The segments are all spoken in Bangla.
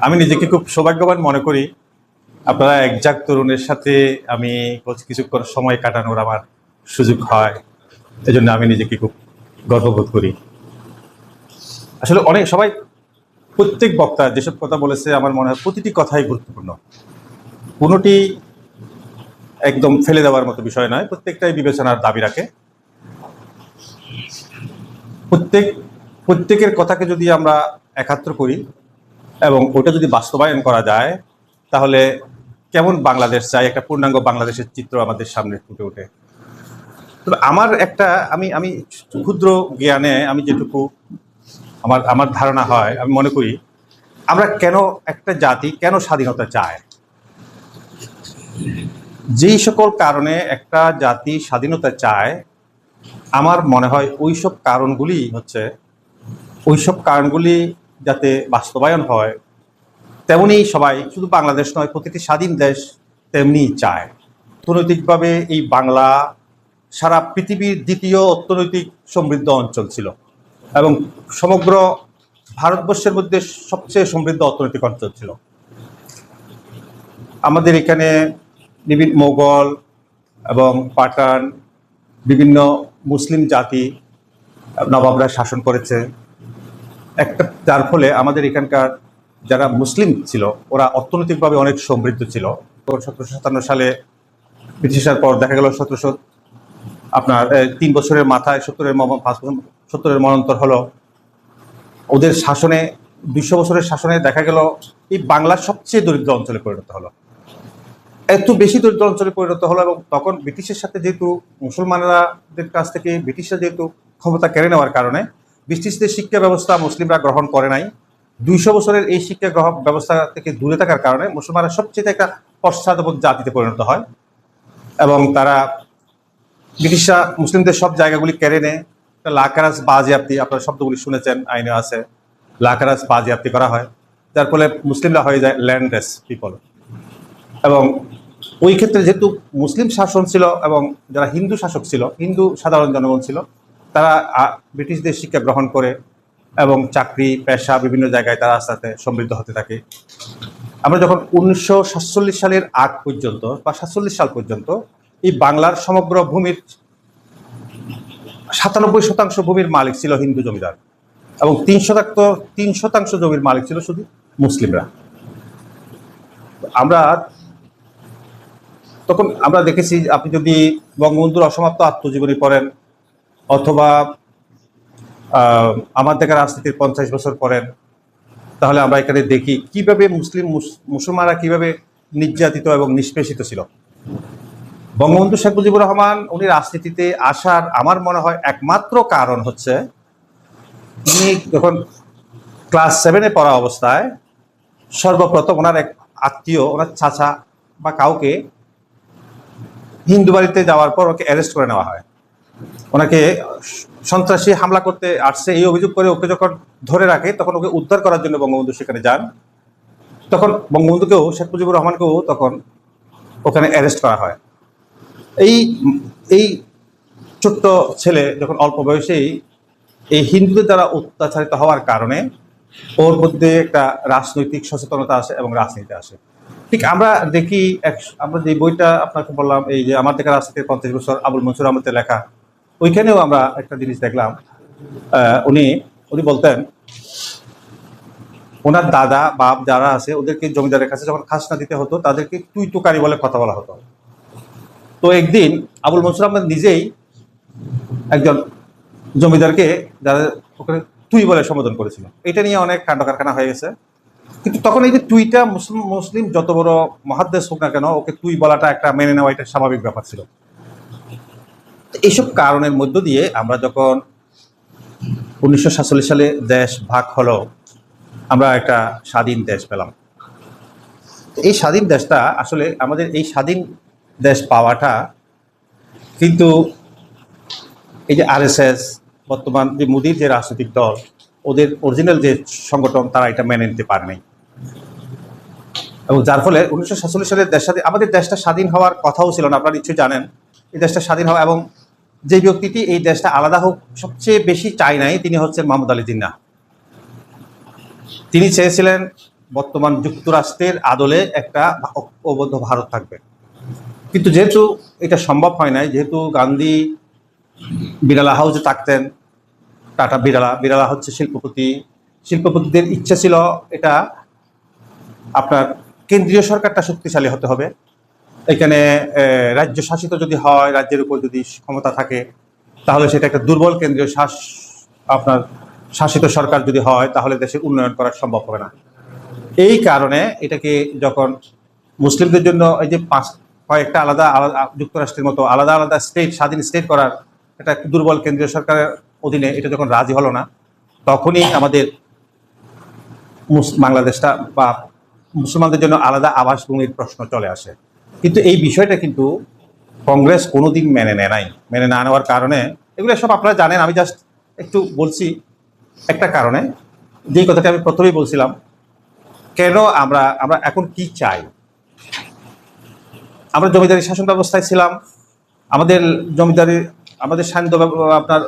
আমি নিজেকে খুব সৌভাগ্যবান মনে করি। আপনারা একজাক তরুণের সাথে আমি কিছুক্ষণ সময় কাটানোর আমার সুযোগ হয়। এজন্য আমি নিজেকে খুব গর্ববোধ করি। আসলে অনেক, সবাই প্রত্যেক বক্তা যেসব কথা বলেছে আমার মনে হয় প্রতিটি কথাই গুরুত্বপূর্ণ। কোনোটি একদম ফেলে দেওয়ার মতো বিষয় নয়, প্রত্যেকটাই বিবেচনার দাবি রাখে। প্রত্যেক, প্রত্যেকের কথাকে যদি আমরা একাত্র করি এবং ওটা যদি বাস্তবায়ন করা যায়, তাহলে কেমন বাংলাদেশ চাই? একটা পূর্ণাঙ্গ বাংলাদেশের চিত্র আমাদের সামনে ফুটে ওঠে। তবে আমার একটা, আমি আমি ক্ষুদ্র জ্ঞানে আমি যেটুকু আমার আমার ধারণা হয়, আমি মনে করি, আমরা কেন একটা জাতি কেন স্বাধীনতা চায়? যেই সকল কারণে একটা জাতি স্বাধীনতা চায়, আমার মনে হয় ওই সব কারণগুলি হচ্ছে, ওই সব কারণগুলি যাতে বাস্তবায়ন হয়, তেমনি সবাই শুধু বাংলাদেশ নয়, প্রতিটি স্বাধীন দেশ তেমনি চায়। অর্থনৈতিকভাবে এই বাংলা সারা পৃথিবীর দ্বিতীয় অর্থনৈতিক সমৃদ্ধ অঞ্চল ছিল এবং সমগ্র ভারতবর্ষের মধ্যে সবচেয়ে সমৃদ্ধ অর্থনৈতিক অঞ্চল ছিল। আমাদের এখানে বিভিন্ন মোগল এবং পাঠান, বিভিন্ন মুসলিম জাতি নবাবরা শাসন করেছে। একটা, যার ফলে আমাদের এখানকার যারা মুসলিম ছিল, ওরা অর্থনৈতিকভাবে অনেক সমৃদ্ধ ছিল। সতেরোশো সাতান্ন সালে ব্রিটিশের পর দেখা গেল সতেরোশো, আপনার তিন বছরের মাথায় সত্তরের পাঁচ বছর, সত্তরের মনন্তর হলো। ওদের শাসনে, দুইশো বছরের শাসনে দেখা গেল, এই বাংলার সবচেয়ে দরিদ্র অঞ্চলে পরিণত হলো। এত বেশি দরিদ্র অঞ্চলে পরিণত হলো এবং তখন ব্রিটিশের সাথে যেহেতু মুসলমানরাদের কাছ থেকে ব্রিটিশরা যেহেতু ক্ষমতা কেড়ে নেওয়ার কারণে ব্রিটিশদের শিক্ষা ব্যবস্থা মুসলিমরা গ্রহণ করে নাই। দুইশো বছরের এই শিক্ষা গ্রহণ ব্যবস্থা থেকে দূরে থাকার কারণে মুসলমানরা সবচেয়ে একটা পশ্চাৎপদ জাতিতে পরিণত হয় এবং তারা ব্রিটিশরা মুসলিমদের সব জায়গাগুলি কেড়ে নেয়। লাকারাস বাজেয়াপ্তি, আপনারা শব্দগুলি শুনেছেন, আইনে আছে। লাকারাস বাজেয়াপ্তি করা হয়। যার ফলে মুসলিমরা হয়ে যায় ল্যান্ডলেস পিপল। এবং ওই ক্ষেত্রে যেহেতু মুসলিম শাসন ছিল এবং যারা হিন্দু শাসক ছিল, হিন্দু সাধারণ জনগণ ছিল তারা ব্রিটিশদের শিক্ষা গ্রহণ করে এবং চাকরি, পেশা বিভিন্ন জায়গায় তারা আস্তে আস্তে সমৃদ্ধ হতে থাকে। আমরা যখন উনিশশো সাতচল্লিশ সালের আগ পর্যন্ত বা সাতচল্লিশ সাল পর্যন্ত এই বাংলার সমগ্র ভূমির সাতানব্বই শতাংশ ভূমির মালিক ছিল হিন্দু জমিদার এবং তিন শতাংশ তিন শতাংশ জমির মালিক ছিল শুধু মুসলিমরা। আমরা তখন আমরা দেখেছি আপনি যদি বঙ্গবন্ধুর অসমাপ্ত আত্মজীবনী পড়েন অথবা আমার দেখা রাজনীতির পঞ্চাশ বছর পড়েন তাহলে আমরা এখানে দেখি কীভাবে মুসলিম, মুস- মুসলমানরা কীভাবে নির্যাতিত এবং নিষ্পেষিত ছিল। বঙ্গবন্ধু শেখ মুজিবুর রহমান, উনি রাজনীতিতে আসার আমার মনে হয় একমাত্র কারণ হচ্ছে উনি যখন ক্লাস সেভেনে পড়া অবস্থায়, সর্বপ্রথম ওনার এক আত্মীয়, ওনার চাচা বা কাউকে হিন্দু বাড়িতে যাওয়ার পর ওকে অ্যারেস্ট করে নেওয়া হয়। ওনাকে সন্ত্রাসী হামলা করতে আসছে, এই অভিযোগ করে ওকে যখন ধরে রাখে, তখন ওকে উদ্ধার করার জন্য বঙ্গবন্ধু সেখানে যান। তখন বঙ্গবন্ধুকেও, শেখ মুজিবুর রহমানকেও তখন ওখানে অ্যারেস্ট করা হয়। এই এই ছোট্ট ছেলে যখন অল্প বয়সেই এই হিন্দুদের দ্বারা অত্যাচারিত হওয়ার কারণে ওর মধ্যে একটা রাজনৈতিক সচেতনতা আসে এবং রাজনীতি আসে। ঠিক আমরা দেখি আমরা যে বইটা আপনাকে বললাম, এই যে আমার দেখা রাজনীতির পঞ্চাশ বছর আবুল মনসুর আহমদের লেখা ওইখানেও আমরা একটা জিনিস দেখলাম উনি উনি বলতেন, ওনার দাদা, বাপ যারা আছে, ওদেরকে জমিদারের কাছে যখন খাসনা দিতে হতো, তাদেরকে তুই তুকারি বলে কথা বলা হতো। তো একদিন আবুল মনসুর আহমেদ নিজেই একজন জমিদারকে যারা ওখানে তুই বলে সম্বোধন করেছিল। এটা নিয়ে অনেক কাণ্ড কারখানা হয়ে গেছে। কিন্তু তখন এই যে তুইটা মুসলিম মুসলিম যত বড় মহাদ্দেশ হোক না কেন, ওকে তুই বলাটা একটা মেনে নেওয়া এটা স্বাভাবিক ব্যাপার ছিল। এইসব কারণের মধ্য দিয়ে আমরা যখন উনিশশো সাতচল্লিশ সালে দেশ ভাগ হলো, আমরা একটা স্বাধীন দেশ পেলাম। এই স্বাধীন দেশটা আসলে আমাদের এই স্বাধীন দেশ পাওয়াটা কিন্তু এই যে আরএসএস, বর্তমান যে মোদির যে রাজনৈতিক দল, ওদের অরিজিনাল যে সংগঠন, তারা এটা মেনে নিতে পারেনি এবং যার ফলে উনিশশো সাতচল্লিশ সালের দেশ আমাদের দেশটা স্বাধীন হওয়ার কথাও ছিল না, আপনারা নিশ্চয়ই জানেন, এই দেশটা স্বাধীন হওয়া এবং যে ব্যক্তিটি এই দেশটা আলাদা হোক, সবচেয়ে বেশি চাই নাই তিনি হচ্ছেন মোহাম্মদ আলী জিন্না তিনি চেয়েছিলেন বর্তমান যুক্তরাষ্ট্রের আদলে একটা অবদ্ধ ভারত থাকবে। কিন্তু যেহেতু এটা সম্ভব হয় নাই, যেহেতু গান্ধী বিড়ালা হাউসে থাকতেন, টাটা বিড়ালা বিড়ালা হচ্ছে শিল্পপতি, শিল্পপতিদের ইচ্ছা ছিল এটা আপনার কেন্দ্রীয় সরকারটা শক্তিশালী হতে হবে। এখানে রাজ্য শাসিত যদি হয়, রাজ্যের উপর যদি ক্ষমতা থাকে, তাহলে সেটা একটা দুর্বল কেন্দ্রীয় শাস, আপনার শাসিত সরকার যদি হয়, তাহলে দেশের উন্নয়ন করা সম্ভব হবে না। এই কারণে এটাকে যখন মুসলিমদের জন্য এই যে পাঁচ, কয়েকটা আলাদা আলাদা, যুক্তরাষ্ট্রের মতো আলাদা আলাদা স্টেট, স্বাধীন স্টেট করার একটা দুর্বল কেন্দ্রীয় সরকারের অধীনে এটা যখন রাজি হলো না, তখনই আমাদের বাংলাদেশটা বা মুসলমানদের জন্য আলাদা আবাসভূমির প্রশ্ন চলে আসে। কিন্তু এই বিষয়টা কিন্তু কংগ্রেস কোনোদিন মেনে নেয় নাই। মেনে না নেওয়ার কারণে এগুলো সব আপনারা জানেন, আমি জাস্ট একটু বলছি একটা কারণে। যেই কথাটা আমি প্রথমেই বলছিলাম, কেন আমরা আমরা এখন কি চাই? আমরা জমিদারি শাসন ব্যবস্থায় ছিলাম, আমাদের জমিদারি, আমাদের সান্ধ্য আপনার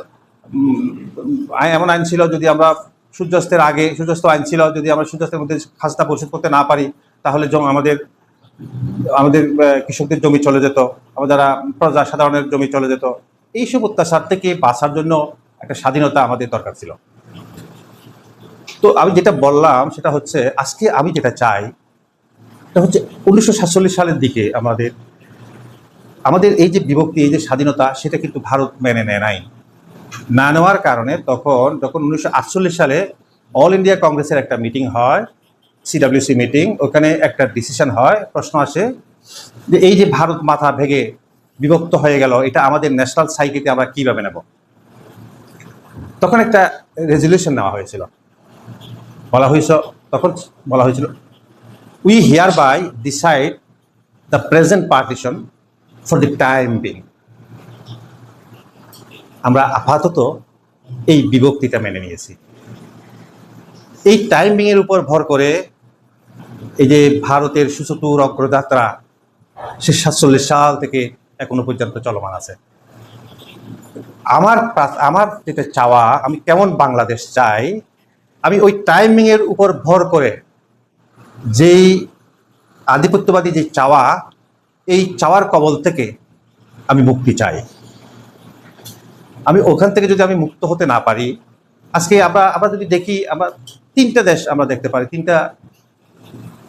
এমন আইন ছিল যদি আমরা সূর্যাস্তের আগে, সূর্যাস্ত আইন ছিল যদি আমরা সূর্যাস্তের মধ্যে খাজনা পরিশোধ করতে না পারি, তাহলে আমাদের আমাদের কৃষকদের জমি চলে যেত আমাদের যারা প্রজা সাধারণের জমি চলে যেত, এইসব অত্যাচার থেকে বাঁচার জন্য একটা স্বাধীনতা আমাদের দরকার ছিল। তো আমি যেটা বললাম সেটা হচ্ছে, আজকে আমি যেটা চাই, এটা হচ্ছে উনিশশো সাতচল্লিশ সালের দিকে আমাদের আমাদের এই যে বিভক্তি, এই যে স্বাধীনতা, সেটা কিন্তু ভারত মেনে নেয় নাই। না নেওয়ার কারণে তখন, যখন উনিশশো আটচল্লিশ সালে অল ইন্ডিয়া কংগ্রেসের একটা মিটিং হয় সিডাব্লিউসি মিটিং ওখানে একটা ডিসিশন হয়, প্রশ্ন আসে যে এই যে ভারত মাথা ভেঙে বিভক্ত হয়ে গেল, এটা আমাদের ন্যাশনাল সাইকিতে আমরা কীভাবে নেব? তখন একটা রেজলিউশন নেওয়া হয়েছিল। বলা হয়েছিল তখন বলা হয়েছিল we hereby decide the present partition for the time being আমরা আপাতত এই বিভক্তিটা মেনে নিয়েছি। এই টাইমিং এর উপর ভর করে এই যে ভারতের সুচতুর অগ্রযাত্রা সে সাতচল্লিশ সাল থেকে এখনও পর্যন্ত চলমান আছে। আমার আমার যেটা চাওয়া, আমি কেমন বাংলাদেশ চাই, আমি ওই টাইমিং এর উপর ভর করে যেই আধিপত্যবাদী যে চাওয়া, এই চাওয়ার কবল থেকে আমি মুক্তি চাই। আমি ওখান থেকে যদি আমি মুক্ত হতে না পারি, আজকে আমরা আমরা যদি দেখি, আমরা তিনটা দেশ আমরা দেখতে পারি, তিনটা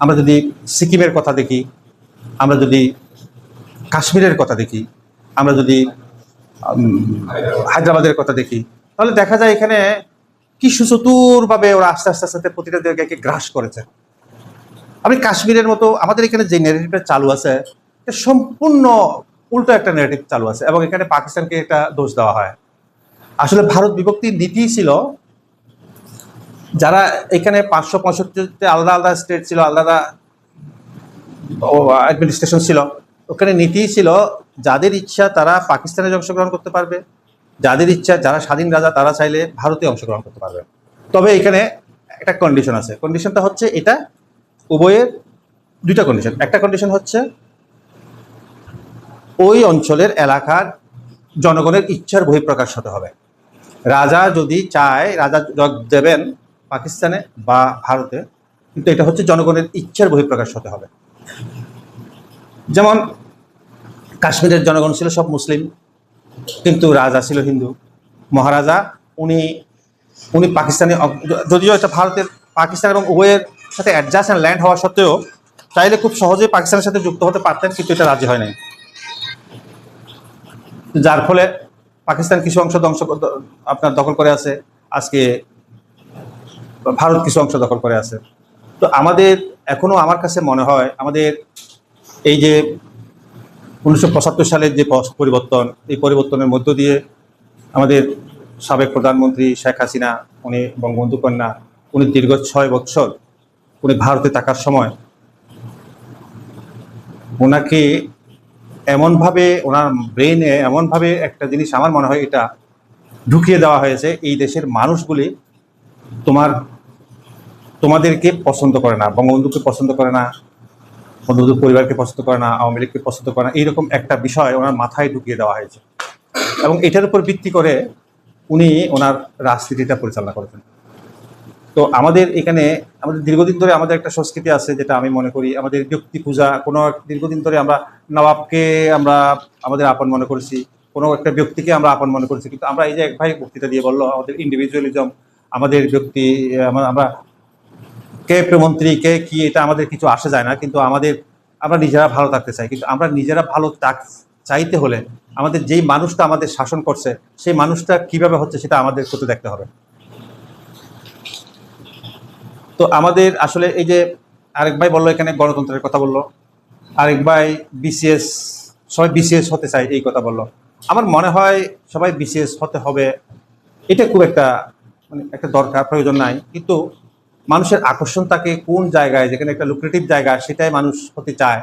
আমরা যদি সিকিমের কথা দেখি, আমরা যদি কাশ্মীরের কথা দেখি, আমরা যদি হায়দ্রাবাদের কথা দেখি, তাহলে দেখা যায় এখানে কি সুচতুরভাবে ওরা আস্তে আস্তে আস্তে প্রতিটা জায়গাকে গ্রাস করেছে। আমি কাশ্মীরের মতো, আমাদের এখানে যে নেগেটিভটা চালু আছে সম্পূর্ণ উল্টো একটা নেগেটিভ চালু আছে, এবং এখানে পাকিস্তানকে একটা দোষ দেওয়া হয়। আসলে ভারত বিভক্তির নীতি ছিল যারা এখানে পাঁচশো পঁয়ষট্টিতে আলাদা আলাদা স্টেট ছিল, আলাদা অ্যাডমিনিস্ট্রেশন ছিল, ওখানে নীতি ছিল যাদের ইচ্ছা তারা পাকিস্তানে অংশগ্রহণ করতে পারবে, যাদের ইচ্ছা যারা স্বাধীন রাজা তারা চাইলে ভারতে অংশগ্রহণ করতে পারবে। তবে এখানে একটা কন্ডিশন আছে কন্ডিশনটা হচ্ছে এটা উভয়ের দুইটা কন্ডিশন একটা কন্ডিশন হচ্ছে ওই অঞ্চলের এলাকার জনগণের ইচ্ছার বহিঃপ্রকাশ হতে হবে। রাজা যদি চায়, রাজা দেবেন পাকিস্তানে বা ভারতে, কিন্তু এটা হচ্ছে জনগণের ইচ্ছার বহিঃপ্রকাশ হতে হবে। যেমন, কাশ্মীরের জনগণ ছিল সব মুসলিম, কিন্তু রাজা ছিল হিন্দু। মহারাজা, উনি উনি পাকিস্তানে যদিও এটা ভারতের, পাকিস্তান এবং উভয়ের সাথে অ্যাডজাস্ট অ্যান্ড ল্যান্ড হওয়া সত্ত্বেও, চাইলে খুব সহজেই পাকিস্তানের সাথে যুক্ত হতে পারতেন, কিন্তু এটা রাজি হয় নাই। যার ফলে পাকিস্তান কিছু অংশ ধ্বংস আপনার দখল করে আছে। আজকে ভারত কিছু অংশ দখল করে আছে। তো আমাদের এখনও আমার কাছে মনে হয়, আমাদের এই যে উনিশশো পঁচাত্তর সালের যে পরিবর্তন, এই পরিবর্তনের মধ্য দিয়ে আমাদের সাবেক প্রধানমন্ত্রী শেখ হাসিনা, উনি বঙ্গবন্ধু কন্যা উনি দীর্ঘ ছয় বছর উনি ভারতে থাকার সময় ওনাকে এমনভাবে ওনার ব্রেনে এমনভাবে একটা জিনিস আমার মনে হয় এটা ঢুকিয়ে দেওয়া হয়েছে, এই দেশের মানুষগুলি তোমার তোমাদেরকে পছন্দ করে না, বঙ্গবন্ধুকে পছন্দ করে না বঙ্গবন্ধুর পরিবারকে পছন্দ করে না, আওয়ামী লীগকে পছন্দ করে না, এইরকম একটা বিষয় ওনার মাথায় ঢুকিয়ে দেওয়া হয়েছে। এবং এটার উপর ভিত্তি করে উনি ওনার রাজনীতিটা পরিচালনা করেছেন। তো আমাদের এখানে, আমাদের দীর্ঘদিন ধরে আমাদের একটা সংস্কৃতি আছে যেটা আমি মনে করি, আমাদের ব্যক্তি পূজা, কোনো দীর্ঘদিন ধরে আমরা নবাবকে আমরা আমাদের আপন মনে করেছি, কোনো একটা ব্যক্তিকে আমরা আপন মনে করেছি, কিন্তু আমরা এই যে এক ভাই বক্তৃতা দিয়ে বলল, আমাদের ইন্ডিভিজুয়ালিজম আমাদের ব্যক্তি, আমরা কে মন্ত্রী কে কি, এটা আমাদের কিছু আসে যায় না, কিন্তু আমাদের, আমরা নিজেরা ভালো থাকতে চাই। কিন্তু আমরা নিজেরা ভালো থাক, চাইতে হলে আমাদের যেই মানুষটা আমাদের শাসন করছে, সেই মানুষটা কীভাবে হচ্ছে সেটা আমাদের করতে দেখতে হবে। তো আমাদের আসলে এই যে আরেক ভাই বলল এখানে, গণতন্ত্রের কথা বলল। আরেক ভাই বিসিএস, সবাই বিসিএস হতে চায়, এই কথা বলল। আমার মনে হয় সবাই বিসিএস হতে হবে, এটা খুব একটা মানে একটা দরকার, প্রয়োজন নাই। কিন্তু মানুষের আকর্ষণ থাকে কোন জায়গায়, যেখানে একটা লুক্রেটিভ জায়গা, সেটাই মানুষ হতে চায়।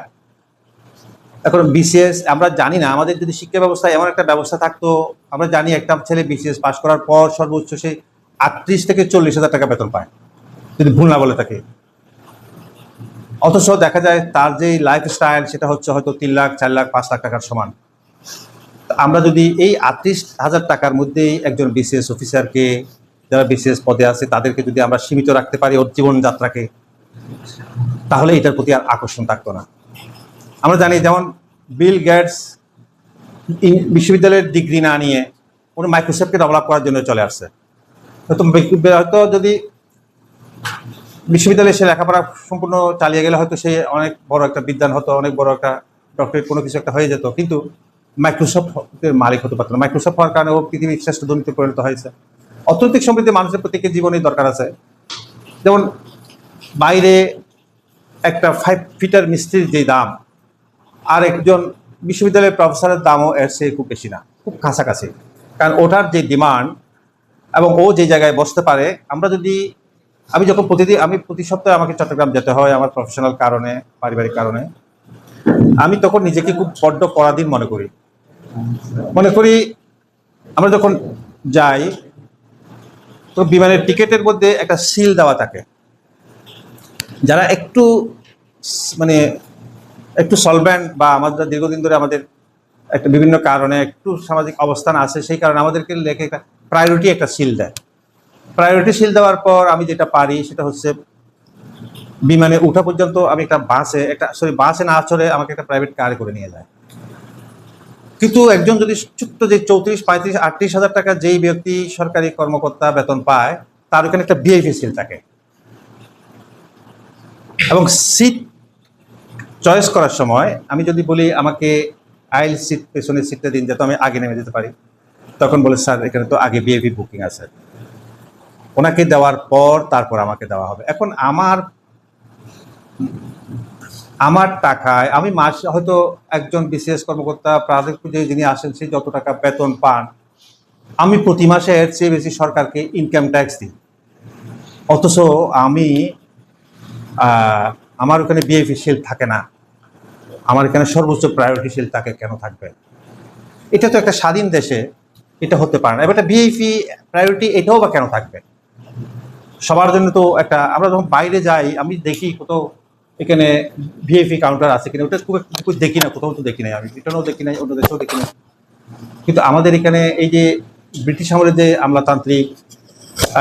এখন বিসিএস আমরা জানি না, আমাদের যদি শিক্ষা ব্যবস্থায় এমন একটা ব্যবস্থা থাকতো, আমরা জানি একটা ছেলে বিসিএস পাশ করার পর সর্বোচ্চ সে আটত্রিশ থেকে চল্লিশ হাজার টাকা বেতন পায়, যদি ভুল না বলে থাকে। অথচ দেখা যায় তার যে লাইফ স্টাইল সেটা হচ্ছে হয়তো তিন লাখ, চার লাখ, পাঁচ লাখ টাকার সমান। আমরা যদি এই আটত্রিশ হাজার টাকার মধ্যেই একজন বিসিএস অফিসারকে যারা বিসিএস পদে আছে, তাদেরকে যদি আমরা সীমিত রাখতে পারি ওর জীবনযাত্রাকে তাহলে এটার প্রতি আর আকর্ষণ থাকতো না। আমরা জানি যেমন বিল গেটস বিশ্ববিদ্যালয়ের ডিগ্রি না নিয়ে কোনো মাইক্রোসফটকে ডেভেলপ করার জন্য চলে আসছে। হয়তো যদি বিশ্ববিদ্যালয়ে সে লেখাপড়া সম্পূর্ণ চালিয়ে গেলে হয়তো সে অনেক বড় একটা বিদ্যান হতো, অনেক বড় একটা ডক্টরেট কোনো কিছু একটা হয়ে যেত। কিন্তু মাইক্রোসফটের মালিক হতে পারতো না। মাইক্রোসফট হওয়ার কারণে ও পৃথিবীর শ্রেষ্ঠ ধনীতে পরিণত হয়েছে। অর্থনৈতিক সমৃদ্ধি মানুষের প্রত্যেকের জীবনেই দরকার আছে। যেমন বাইরে একটা ফাইভ ফিটার মিস্ত্রির যে দাম, আর একজন বিশ্ববিদ্যালয়ের প্রফেসরের দামও এর চেয়ে খুব বেশি না, খুব কাছাকাছি। কারণ ওটার যে ডিমান্ড এবং ও যে জায়গায় বসতে পারে, আমরা যদি, আমি যখন প্রতিদিন, আমি প্রতি সপ্তাহে আমাকে চট্টগ্রাম যেতে হয় আমার প্রফেশনাল কারণে, পারিবারিক কারণে। আমি তখন নিজেকে খুব বড্ড পরাধীন মনে করি। মনে করি আমরা যখন যাই তো বিমানের টিকেটের মধ্যে একটা সিল দেওয়া থাকে। যারা একটু মানে একটু সলভেন্ট বা আমাদের দীর্ঘদিন ধরে আমাদের একটা বিভিন্ন কারণে একটু সামাজিক অবস্থান আছে, সেই কারণে আমাদেরকে লেখে একটা প্রায়োরিটি একটা সিল দেয়। প্রায়োরিটি সিল দেওয়ার পর আমি যেটা পারি সেটা হচ্ছে বিমানে ওঠা পর্যন্ত আমি একটা বাসে, একটা সরি বাসে না চড়ে আমাকে একটা প্রাইভেট কারে করে নিয়ে যায়। কিন্তু একজন যদি ছোট্ট যে চৌত্রিশ, পঁয়ত্রিশ, আটত্রিশ হাজার টাকা যেই ব্যক্তি সরকারি কর্মকর্তা বেতন পায়, তার ওখানে একটা বিআইপি সিল থাকে। এবং সিট চয়েস করার সময় আমি যদি বলি, আমাকে আইল সিট পেছনের সিটটা দিন, যাতে আমি আগে নেমে যেতে পারি। তখন বলে, স্যার, এখানে তো আগে বিএপি বুকিং আছে। ওনাকে দেওয়ার পর তারপর আমাকে দেওয়া হবে। এখন আমার আমার টাকায়, আমি মাস, হয়তো একজন বিসিএস কর্মকর্তা প্রাথমিক পর্যায়ে যিনি আসেন সেই যত টাকা বেতন পান, আমি প্রতি মাসে এর চেয়ে বেশি সরকারকে ইনকাম ট্যাক্স দিই। অথচ আমি আমার ওখানে বিএফি শিল থাকে না। আমার এখানে সর্বোচ্চ প্রায়োরিটি শিল থাকে কেন থাকবে? এটা তো একটা স্বাধীন দেশে এটা হতে পারে না। এবার একটা ভিআইপি প্রায়োরিটি এটাও বা কেন থাকবে? সবার জন্য তো একটা, আমরা যখন বাইরে যাই, আমি দেখি কোথাও এখানে ভিআইপি কাউন্টার আছে কিনা, ওটা খুব একটা দেখি না, কোথাও তো দেখি নাই আমি ব্রিটেনও দেখি নাই, অন্য দেশেও দেখি না কিন্তু আমাদের এখানে এই যে ব্রিটিশ আমলের যে আমলাতান্ত্রিক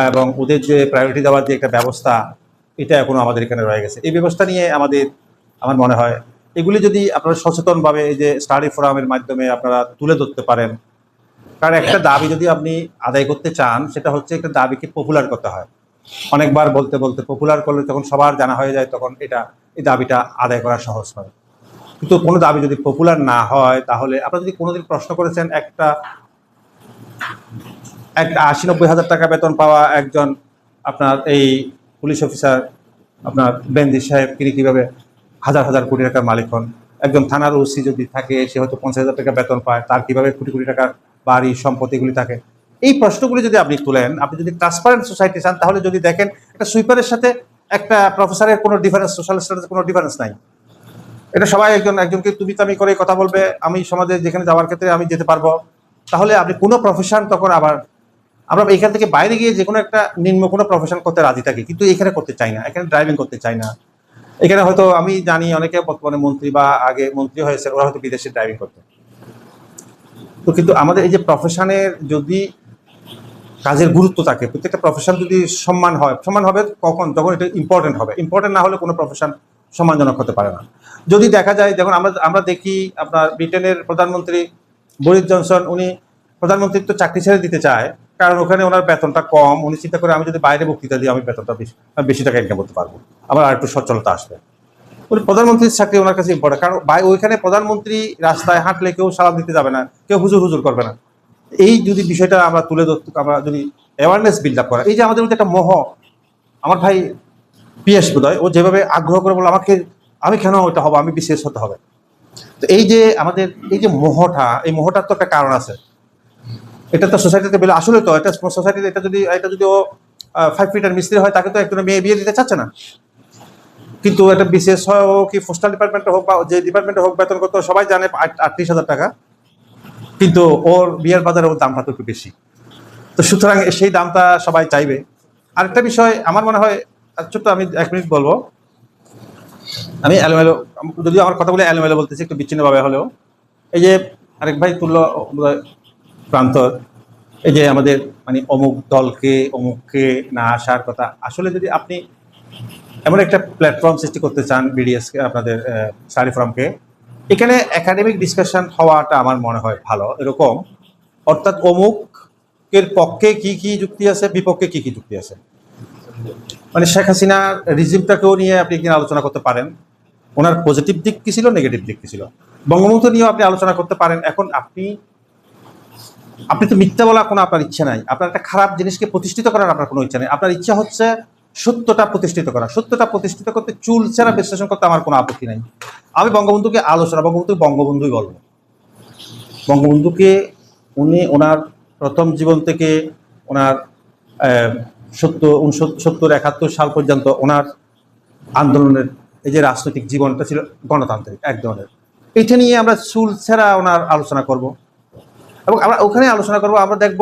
এবং ওদের যে প্রায়োরিটি দেওয়ার যে একটা ব্যবস্থা, এটা এখনও আমাদের এখানে রয়ে গেছে। এই ব্যবস্থা নিয়ে আমাদের, আমার মনে হয়, এগুলি যদি আপনারা সচেতনভাবে এই যে স্টাডি ফোরামের মাধ্যমে আপনারা তুলে ধরতে পারেন, কারণ একটা দাবি যদি আপনি আদায় করতে চান, সেটা হচ্ছে একটা দাবিকে পপুলার করতে হয়। অনেকবার বলতে বলতে পপুলার করলে যখন সবার জানা হয়ে যায়, তখন এটা এই দাবিটা আদায় করা সহজ হয়। কিন্তু কোনো দাবি যদি পপুলার না হয়, তাহলে আপনারা যদি কোনোদিন প্রশ্ন করেছেন একটা একটা আশি নব্বই হাজার টাকা বেতন পাওয়া একজন আপনার এই পুলিশ অফিসার আপনার বেন্দি সাহেব, তিনি কীভাবে হাজার হাজার কোটি টাকার মালিক হন? একজন থানার ওসি যদি থাকে, সে হয়তো পঞ্চাশ হাজার টাকা বেতন পায়, তার কীভাবে কোটি কোটি টাকার বাড়ি, সম্পত্তিগুলি থাকে? এই প্রশ্নগুলি যদি আপনি তুলেন, আপনি যদি ট্রান্সপারেন্ট সোসাইটি চান, তাহলে যদি দেখেন একটা সুইপারের সাথে একটা প্রফেসরের কোনো ডিফারেন্স সোশ্যাল স্ট্যাটাসের কোনো ডিফারেন্স নাই। এটা সবাই একজন, একজনকে তুমি তামি করে কথা বলবে, আমি সমাজে যেখানে যাওয়ার ক্ষেত্রে আমি যেতে পারব। তাহলে আপনি কোনো প্রফেশন তখন আবার, আমরা এখান থেকে বাইরে গিয়ে যে কোনো একটা নিম্ন কোনো প্রফেশন করতে রাজি থাকি, কিন্তু এখানে করতে চাই না, এখানে ড্রাইভিং করতে চাই না। এখানে হয়তো আমি জানি অনেকে বর্তমানে মন্ত্রী বা আগে মন্ত্রী হয়েছে ওরা হয়তো বিদেশে ড্রাইভিং করতে। তো কিন্তু আমাদের এই যে প্রফেশনের যদি কাজের গুরুত্ব থাকে। প্রত্যেকটা প্রফেশন যদি সম্মান হয় সম্মান হবে কখন? যখন এটা ইম্পর্টেন্ট হবে। ইম্পর্টেন্ট না হলে কোনো প্রফেশন সম্মানজনক হতে পারে না। যদি দেখা যায় যখন আমরা আমরা দেখি আপনার ব্রিটেনের প্রধানমন্ত্রী বরিস জনসন, উনি প্রধানমন্ত্রীর তো চাকরি ছেড়ে দিতে চায়, কারণ ওখানে ওনার বেতনটা কম। উনি চিন্তা করে, আমি যদি বাইরে বক্তৃতা দিই, আমি বেতনটা বেশি বেশি টাকা ইনকাম করতে পারব। আমার আর একটু সচ্ছলতা আসবে। উনি প্রধানমন্ত্রীর চাকরি ওনার কাছে ইম্পর্টেন্ট কারণ ওইখানে প্রধানমন্ত্রী রাস্তায় হাঁটলে কেউ সালাম দিতে যাবে না, কেউ হুজুর হুজুর করবে না। এই যদি বিষয়টা আমরা তুলে ধরতে, আমরা যদি অ্যাওয়ারনেস বিল্ড আপ করা, এই যে আমাদের মধ্যে একটা মোহ, আমার ভাই পিএস বোধহয়, ও যেভাবে আগ্রহ করে বলল, আমাকে, আমি কেন ওটা হব? আমি বিশেষ হতে হবে। তো এই যে আমাদের, এই যে মোহটা, এই মোহটার তো একটা কারণ আছে। এটা তো সোসাইটিতে বেলে, আসলে তো এটা সোসাইটিতে এটা যদি এটা যদি ও ফাইভ ফিটার মিস্ত্রি হয়, তাকে তো একজন মেয়ে বিয়ে দিতে চাচ্ছে না। কিন্তু এটা বিশেষ হয় ও কি পোস্টাল ডিপার্টমেন্টে হোক বা যে ডিপার্টমেন্টে হোক, বেতন করতে সবাই জানে আট- আটত্রিশ হাজার টাকা। কিন্তু ওর বিয়ার বাজারে ওর দামটা তো একটু বেশি। তো সুতরাং সেই দামটা সবাই চাইবে। আরেকটা বিষয়, আমার মনে হয় ছোট্ট আমি এক মিনিট বলব। আমি এলোমেলো, যদিও আমার কথাগুলো এলোমেলো বলতেছি, একটু বিচ্ছিন্নভাবে হলেও। এই যে আরেক ভাই তুল্য বোধহয় প্রান্ত, এই যে আমাদের মানে অমুক দলকে, অমুককে না আসার কথা। আসলে যদি আপনি এমন একটা প্ল্যাটফর্ম সৃষ্টি করতে চান বিডিএসকে আপনাদের স্টাডি ফর্মকে এখানে একাডেমিক ডিসকাশন হওয়াটা আমার মনে হয় ভালো। এরকম, অর্থাৎ অমুকের পক্ষে কি কি যুক্তি আছে, বিপক্ষে কি কি যুক্তি আছে? মানে শেখ হাসিনার রিজিমটাকেও নিয়ে আপনি এখানে আলোচনা করতে পারেন। ওনার পজিটিভ দিক কি ছিল নেগেটিভ দিক কি ছিল? বঙ্গবন্ধু নিয়েও আপনি আলোচনা করতে পারেন। এখন আপনি আপনি তো মিথ্যা বলা কোনো আপনার ইচ্ছা নাই। আপনার একটা খারাপ জিনিসকে প্রতিষ্ঠিত করার আপনার কোনো ইচ্ছা নেই। আপনার ইচ্ছা হচ্ছে সত্যটা প্রতিষ্ঠিত করা। সত্যটা প্রতিষ্ঠিত করতে চুল চেরা বিশ্লেষণ করতে আমার কোনো আপত্তি নাই। আমি বঙ্গবন্ধুকে আলোচনা বঙ্গবন্ধু বঙ্গবন্ধুই বলব। বঙ্গবন্ধুকে উনি ওনার প্রথম জীবন থেকে ওনার সত্তর একাত্তর সাল পর্যন্ত ওনার আন্দোলনের এই যে রাজনৈতিক জীবনটা ছিল গণতান্ত্রিক, এক ধরনের। এটা নিয়ে আমরা চুল ছেঁড়া ওনার আলোচনা করব। এবং আমরা ওখানে আলোচনা করব, আমরা দেখব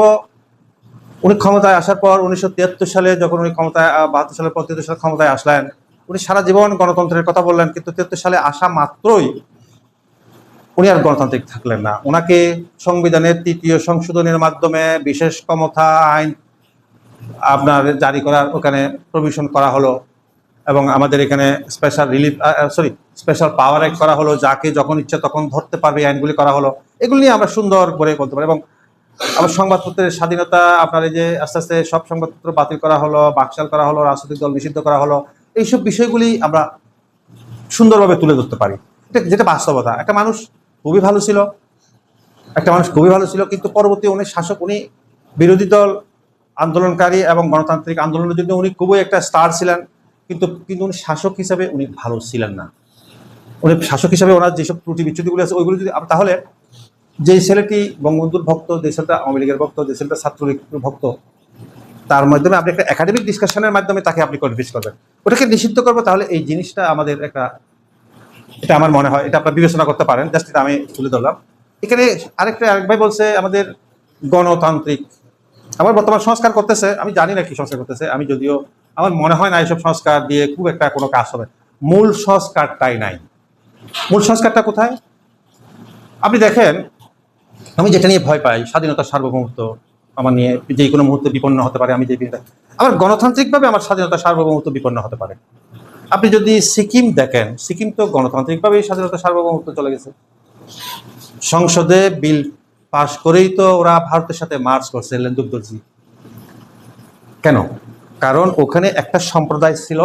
উনি ক্ষমতায় আসার পর উনিশশো তিয়াত্তর সালে যখন উনি ক্ষমতায় বাহাত্তর সালে তিয়াত্তর সালে ক্ষমতায় আসলেন, উনি সারা জীবন গণতন্ত্রের কথা বললেন, কিন্তু তিয়াত্তর সালে আসা মাত্রই উনি আর গণতান্ত্রিক থাকলেন না। ওনাকে সংবিধানের তৃতীয় সংশোধনের মাধ্যমে বিশেষ ক্ষমতা, আইন আপনার জারি করার ওখানে প্রভিশন করা হলো এবং আমাদের এখানে special relief sorry special power act করা হলো, যাকে যখন ইচ্ছা তখন ধরতে পারবে আইনগুলি করা হলো। এগুলি নিয়ে আমরা সুন্দর করে বলতে পারি এবং আবার সংবাদপত্রের স্বাধীনতা, আপনার এই যে আস্তে আস্তে সব সংবাদপত্র বাতিল করা হলো, বাকশাল করা হলো, রাজনৈতিক দল নিষিদ্ধ করা হলো, এইসব বিষয়গুলি আমরা সুন্দরভাবে তুলে ধরতে পারি। যেটা বাস্তবতা। একটা মানুষ খুবই ভালো ছিল, একটা মানুষ খুবই ভালো ছিল, কিন্তু পরবর্তী উনি শাসক, উনি বিরোধী দল, আন্দোলনকারী এবং গণতান্ত্রিক আন্দোলনের জন্য উনি খুবই একটা স্টার ছিলেন, কিন্তু কিন্তু উনি শাসক হিসাবে উনি ভালো ছিলেন না। উনি শাসক হিসাবে ওনার যেসব ত্রুটি বিচ্যুতিগুলো আছে, ওইগুলো যদি, তাহলে যে ছেলেটি বঙ্গবন্ধুর ভক্ত, যে ছেলেটা আওয়ামী লীগের ভক্ত, যে ছেলেটা ছাত্রলীগের ভক্ত, তার মাধ্যমে আপনি একটা একাডেমিক ডিসকাশনের মাধ্যমে তাকে আপনি কনভিন্স করবেন। ওটাকে নিষিদ্ধ করব, তাহলে এই জিনিসটা আমাদের একটা, এটা আমার মনে হয়, এটা আপনার বিবেচনা করতে পারেন। জাস্ট এটা আমি তুলে ধরলাম। এখানে আরেকটা, আরেক ভাই বলছে আমাদের গণতান্ত্রিক। আমার বর্তমান সংস্কার করতেছে, আমি জানি না কি সংস্কার করতেছে, আমি যদিও, আমার মনে হয় না এইসব সংস্কার দিয়ে খুব একটা কোনো কাজ হবে। মূল সংস্কারটাই নাই। মূল সংস্কারটা কোথায়? আপনি দেখেন আমি যেটা নিয়ে ভয় পাই স্বাধীনতা সার্বভৌমত্ব আমার নিয়ে যে কোনো মুহূর্তে বিপন্ন হতে পারে আমি যে আমার গণতান্ত্রিকভাবে আমার স্বাধীনতা সার্বভৌমত্ব বিপন্ন হতে পারে। আপনি যদি সিকিম দেখেন, সিকিম তো গণতান্ত্রিকভাবেই স্বাধীনতা সার্বভৌমত্ব চলে গেছে। সংসদে বিল পাশ করেই তো ওরা ভারতের সাথে মার্চ করছে লেন্দুক দর্জি কেন? কারণ ওখানে একটা সম্প্রদায় ছিল,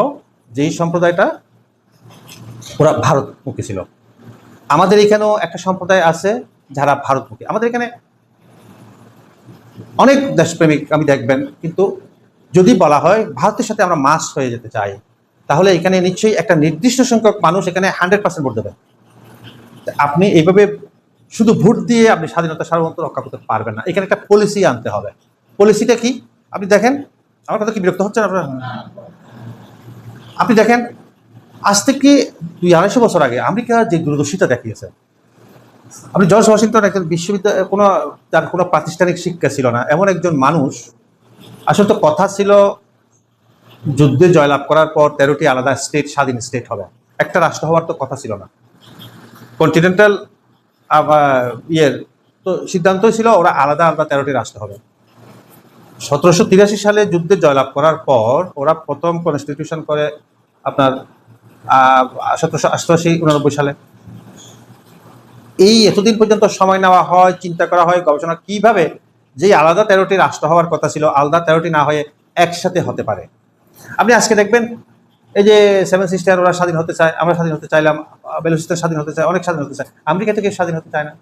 যেই সম্প্রদায়টা ওরা ভারতমুখী ছিল। আমাদের এখানেও একটা সম্প্রদায় আছে যারা ভারতমুখী। আমাদের এখানে অনেক দেশপ্রেমিক আমি দেখবেন, কিন্তু যদি বলা হয় ভারতের সাথে আমরা মাস হয়ে যেতে চাই, তাহলে এখানে নিশ্চয়ই একটা নির্দিষ্ট সংখ্যক মানুষ এখানে হান্ড্রেড পার্সেন্ট ভোট দেবে। আপনি এইভাবে শুধু ভোট দিয়ে আপনি স্বাধীনতা সার্বভৌমত্ব রক্ষা করতে পারবেন না। এখানে একটা পলিসি আনতে হবে। পলিসিটা কি? আপনি দেখেন, আমার কথা কি বিরক্ত হচ্ছেন আপনার? আপনি দেখেন, আজ থেকে দুই আড়াইশো বছর আগে আমেরিকা যে দূরদর্শিতা দেখিয়েছে আপনি জর্জ ওয়াশিংটন একজন বিশ্ববিদ্যালয়, কোনো, তার কোনো প্রাতিষ্ঠানিক শিক্ষা ছিল না। এমন একজন মানুষ, আসলে তো কথা ছিল যুদ্ধে জয়লাভ করার পর তেরোটি আলাদা স্টেট, স্বাধীন স্টেট হবে। একটা রাষ্ট্র হওয়ার তো কথা ছিল না। কন্টিনেন্টাল ইয়ের তো সিদ্ধান্তই ছিল ওরা আলাদা আলাদা তেরোটি রাষ্ট্র হবে। সতেরোশো তিরাশি সালে যুদ্ধে জয়লাভ করার পর ওরা প্রথম কনস্টিটিউশন করে আপনার সতেরোশো অষ্টআশি উননব্বই সালে। এই এতদিন পর্যন্ত সময় নেওয়া হয়, চিন্তা করা হয়, গবেষণা কীভাবে যে আলাদা তেরোটি রাষ্ট্র হওয়ার কথা ছিল, আলাদা তেরোটি না হয়ে একসাথে হতে পারে। আপনি আজকে দেখবেন, এই যে সেভেন সিস্টার ওরা স্বাধীন হতে চায়, আমরা স্বাধীন হতে চাইলাম বেলুচিস্তান স্বাধীন হতে চায়, অনেক স্বাধীন হতে চায়। আমেরিকা থেকে স্বাধীন হতে চায় না।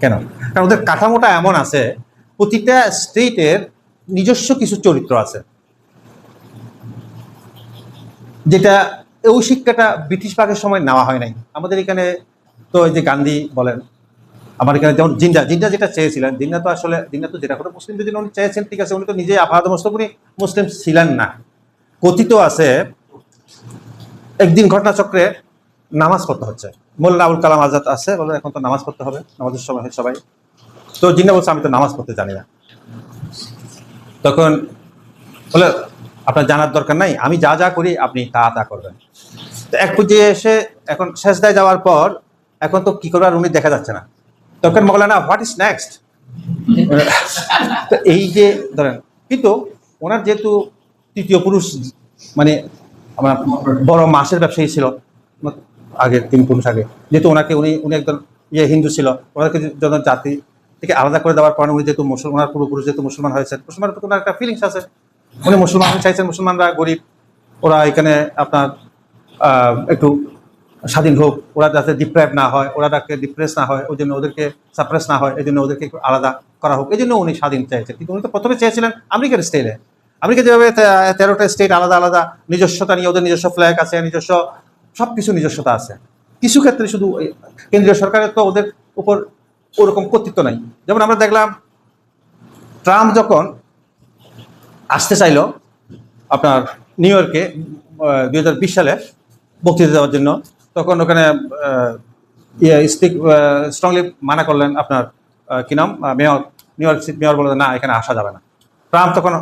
কেন? কারণ ওদের কাঠামোটা এমন আছে, প্রতিটা স্টেটের নিজস্ব কিছু চরিত্র আছে। যেটা ওই শিক্ষাটা ব্রিটিশ পাকের সময় নেওয়া হয় নাই। আমাদের এখানে তো এই যে গান্ধী বলেন আমার এখানে যেমন জিন্দা জিন্দা যেটা চেয়েছিলেন, জিন্দা তো আসলে, জিন্দা তো যেটা করে মুসলিমদের জন্য উনি চেয়েছেন, ঠিক আছে, উনি তো নিজে আপাত মস্তক উনি মুসলিম ছিলেন না। কথিত আছে, একদিন ঘটনাচক্রে নামাজ পড়তে হচ্ছে। মোল্লা আবুল কালাম আজাদ আছে, বলে এখন তো নামাজ পড়তে হবে, নামাজের সময় হয় সবাই। তো জিন্দা বলছে, আমি তো নামাজ পড়তে জানি না। তখন বলে, আপনার জানার দরকার নাই, আমি যা যা করি, আপনি তা তা করবেন। তো এক পর্যায়ে এসে এখন শেষদায় যাওয়ার পর এখন তো কি করবার উনি দেখা যাচ্ছে না। তখন মৌলানা হোয়াট ইজ নেক্সট তো এই যে, ধরেন, কিন্তু ওনার যেহেতু তৃতীয় পুরুষ মানে আমার বড় মাসের ব্যবসায়ী ছিল, আগে, তিন পুরুষ আগে, যেহেতু ওনাকে উনি উনি একজন ইয়ে হিন্দু ছিল ওনাকে যখন জাতি থেকে আলাদা করে দেওয়ার পর উনি যেহেতু মুসলমান ওনার পূর্বপুরুষ যেহেতু মুসলমান হয়েছেন, মুসলমানের প্রতি ওনার একটা ফিলিংস আছে। উনি মুসলমান চাইছেন, মুসলমানরা গরিব, ওরা এখানে আপনার একটু স্বাধীন হোক, ওরা যাতে ডিপ্রাইভ না হয়, ওরা যাতে ডিপ্রেস না হয় ওই জন্য ওদেরকে সাপ্রেস না হয় এই জন্য ওদেরকে আলাদা করা হোক এই জন্য উনি স্বাধীন চাইছেন। কিন্তু উনি তো প্রথমে চেয়েছিলেন আমেরিকার স্টেটে আমেরিকা যেভাবে তেরোটা স্টেট আলাদা আলাদা, নিজস্বতা নিয়ে ওদের নিজস্ব ফ্ল্যাগ আছে, নিজস্ব সব কিছু নিজস্বতা আছে। কিছু ক্ষেত্রে শুধু কেন্দ্রীয় সরকারের তো ওদের উপর ওরকম কর্তৃত্ব নাই। যেমন আমরা দেখলাম, ট্রাম্প যখন আসতে চাইল আপনার নিউ ইয়র্কে দুই হাজার বিশ সালে বক্তৃতা দেওয়ার জন্য তখন ওখানে ইয়ে স্পিক স্ট্রংলি মানা করলেন আপনার কি নাম? Mayor, New York City mayor বললেন, না, এখানে আসা যাবে না। ট্রাম্প তখন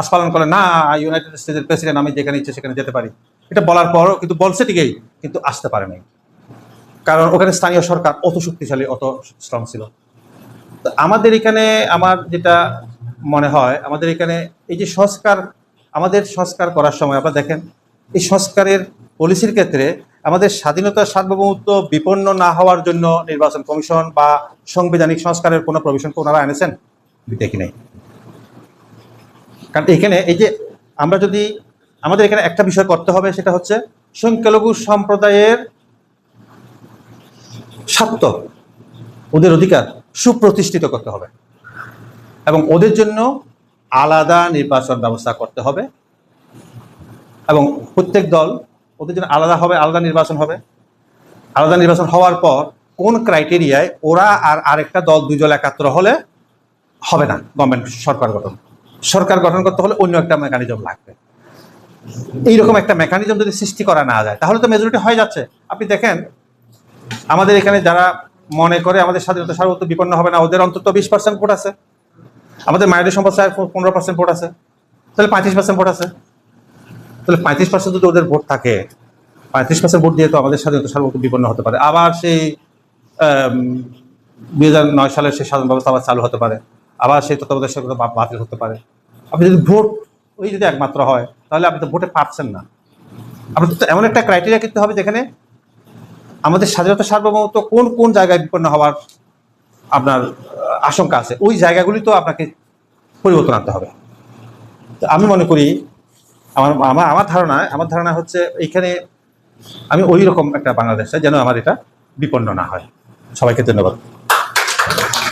আস্পালন করলেন, না, ইউনাইটেড স্টেটের প্রেসিডেন্ট, আমি যেখানে ইচ্ছে সেখানে যেতে পারি। এটা বলার পরও কিন্তু বলছে ঠিকই, কিন্তু আসতে পারে নাই। কারণ ওখানে স্থানীয় সরকার অত শক্তিশালী, অত স্ট্রং ছিল। তো আমাদের এখানে আমার যেটা মনে হয়, আমাদের এখানে এই যে সংস্কার, আমাদের সংস্কার করার সময়, আপনারা দেখেন এই সংস্কারের পলিসির ক্ষেত্রে আমাদের স্বাধীনতা সার্বভৌমত্ব বিপন্ন না হওয়ার জন্য নির্বাচন কমিশন বা সাংবিধানিক সংস্কারের কোনো প্রভিশন ওনারা এনেছেন? দেখি নাই। কারণ এখানে এই যে আমরা যদি, আমাদের এখানে একটা বিষয় করতে হবে, সেটা হচ্ছে সংখ্যালঘু সম্প্রদায়ের স্বার্থ। ওদের অধিকার সুপ্রতিষ্ঠিত করতে হবে। এবং ওদের জন্য আলাদা নির্বাচন ব্যবস্থা করতে হবে। এবং প্রত্যেক দল ওদের জন্য আলাদা হবে, আলাদা নির্বাচন হবে। আলাদা নির্বাচন হওয়ার পর কোন ক্রাইটেরিয়ায় ওরা আর আরেকটা দল, দুই দল একাত্র হলে হবে না গভর্নমেন্ট সরকার গঠন। সরকার গঠন করতে হলে অন্য একটা মেকানিজম লাগবে। এইরকম একটা মেকানিজম যদি সৃষ্টি করা না যায়, তাহলে তো মেজরিটি হয়ে যাচ্ছে। আপনি দেখেন, আমাদের এখানে যারা মনে করে আমাদের স্বাধীনতা সার্বত্র বিপন্ন হবে না, ওদের অন্তত বিশ পার্সেন্ট ভোট আছে। আমাদের মায়েদের সম্পদ পনেরো পার্সেন্ট ভোট আছে। তাহলে পঁয়ত্রিশ পার্সেন্ট ভোট আছে। তাহলে পঁয়ত্রিশ পার্সেন্ট যদি ওদের ভোট থাকে, পঁয়ত্রিশ পার্সেন্ট ভোট দিয়ে তো আমাদের স্বাধীনতা সার্বত্র বিপন্ন হতে পারে। আবার সেই দুই হাজার নয় সালের সেই সাধারণ ব্যবস্থা আবার চালু হতে পারে। আবার সেই তত্ত্বাবধায়ক সরকার বাতিল হতে পারে। আপনি যদি ভোট, ওই যদি একমাত্র হয়, তাহলে আপনি তো ভোটে পারছেন না। আপনার তো এমন একটা ক্রাইটেরিয়া করতে হবে যেখানে আমাদের স্বাধীনতা সার্বভৌমত্ব কোন কোন জায়গায় বিপন্ন হওয়ার আপনার, আশঙ্কা আছে। ওই জায়গাগুলি তো আপনাকে পরিবর্তন আনতে হবে। আমি মনে করি আমার আমার আমার ধারণা আমার ধারণা হচ্ছে এইখানে আমি ওই রকম একটা বাংলাদেশ যেন আমার এটা বিপন্ন না হয়। সবাইকে ধন্যবাদ।